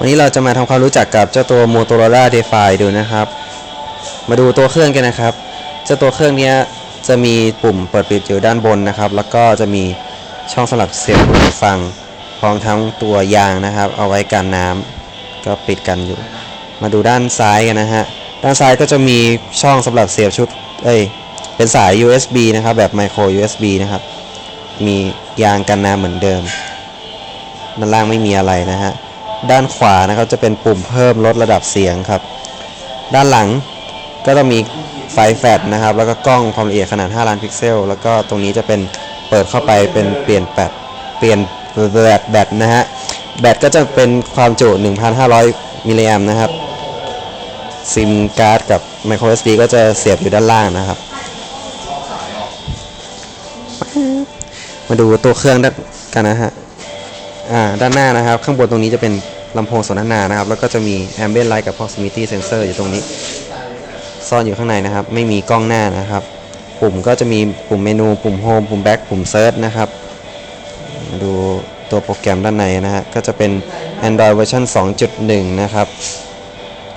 วันนี้เราจะมาทำความรู้จักกับเจ้าตัว Motorola Defy ดูนะครับ มาดูตัวเครื่องกันนะครับ เจ้าตัวเครื่องนี้จะมีปุ่มเปิดปิดอยู่ด้านบนนะครับ แล้วก็จะมีช่องสำหรับเสียบหูฟังพร้อมทั้งตัวยางนะครับ เอาไว้กันน้ำก็ปิดกันอยู่ มาดูด้านซ้ายกันนะฮะ ด้านซ้ายก็จะมีช่องสำหรับเสียบชุด เอ้ย เป็นสาย USB นะครับ แบบ micro USB นะครับ มียางกันน้ำเหมือนเดิม ด้านล่างไม่มีอะไรนะฮะ ด้านขวานะครับจะเป็นปุ่มเพิ่มลดระดับเสียงครับ ด้านหลังก็ต้องมีไฟแฟลชนะครับ แล้วก็กล้องความละเอียดขนาด 5 ล้านพิกเซล แล้วก็ตรงนี้จะเป็นเปิดเข้าไปเป็นเปลี่ยนแบตเปลี่ยนแบตแบตนะฮะแบตก็จะเป็นความจุ 1,500 มิลลิแอมนะครับซิมการ์ดกับ micro SD ก็จะเสียบอยู่ด้านล่างนะครับ มาดูตัวเครื่องกันนะฮะ ด้านหน้านะครับ ข้างบนตรงนี้จะเป็นลำโพงสนทนานะครับ แล้วก็จะมี ambient light กับ proximity sensor อยู่ตรงนี้ ซ่อนอยู่ข้างในนะครับ ไม่มีกล้องหน้านะครับ ปุ่มก็จะมีปุ่มเมนู ปุ่ม home ปุ่ม back ปุ่ม search นะครับ ดูตัวโปรแกรมด้านในนะฮะ ก็จะเป็น Android เวอร์ชัน2.1 นะครับ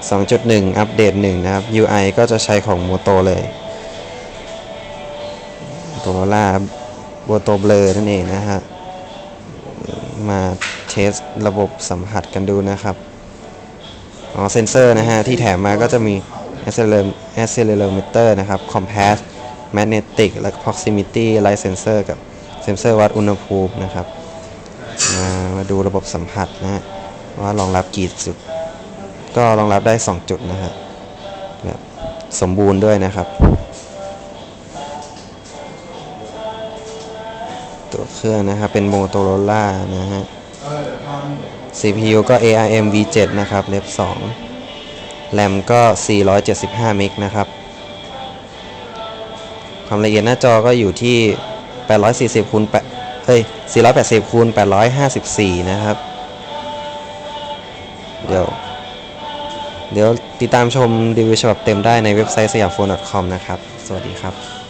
2.1 อัปเดต1นะครับ UI ก็จะใช้ของ Moto เลย Motorola โบโตเบลนั่นเองนะฮะ มาเทสระบบสัมผัสกันดูนะครับอ๋อเซนเซอร์นะฮะ ที่แถมมาก็จะมี accelerom- accelerometer นะครับ compass magnetic และ proximity light sensor กับเซนเซอร์วัดอุณหภูมินะครับ มามาดูระบบสัมผัสนะฮะ ว่ารองรับกี่จุด ก็รองรับได้ 2 จุดนะฮะแบบสมบูรณ์ด้วยนะครับ ตัวเครื่องนะครับ เป็น Motorola นะฮะ CPU ก็ ARM V7 นะครับ Rep 2 RAM ก็ 475เมกนะครับ ความละเอียดหน้าจอก็อยู่ที่ 840คูณ8เอ้ย 480คูณ854 นะครับ เดี๋ยว เดี๋ยวติดตามชมรีวิวฉบับเต็มได้ในเว็บไซต์สยามโฟน .com นะครับ สวัสดีครับ